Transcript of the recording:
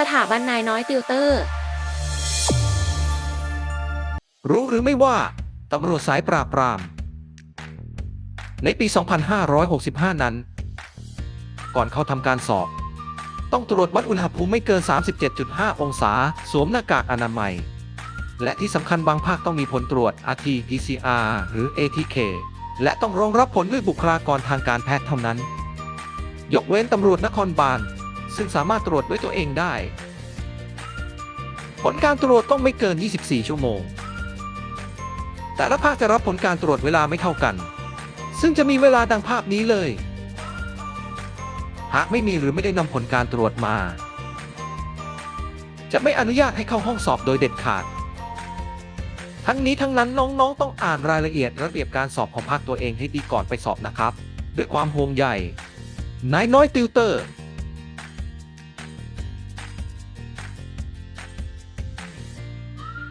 สถาบันนายน้อยติวเตอร์ รู้หรือไม่ว่า ตำรวจสายปราบปราม ในปี 2565 นั้น ก่อนเข้าทำการสอบ ต้องตรวจวัดอุณหภูมิไม่เกิน 37.5 องศา สวมหน้ากากอนามัย และที่สำคัญบางภาคต้องมีผลตรวจ RT-PCR หรือ ATK และต้องรองรับผลด้วยบุคลากรทางการแพทย์เท่านั้น ยกเว้นตำรวจนครบาล ซึ่งสามารถตรวจด้วยตัวเองได้ ผลการตรวจต้องไม่เกิน 24 ชั่วโมง แต่ละภาคจะรับผลการตรวจเวลาไม่เท่ากัน ซึ่งจะมีเวลาดังภาพนี้เลย หากไม่มีหรือไม่ได้นำผลการตรวจมา จะไม่อนุญาตให้เข้าห้องสอบโดยเด็ดขาด ทั้งนี้ทั้งนั้นน้องๆ ต้องอ่านรายละเอียดระเบียบการสอบของภาคตัวเองให้ดีก่อนไปสอบนะครับ ด้วยความห่วงใยนายน้อยติวเตอร์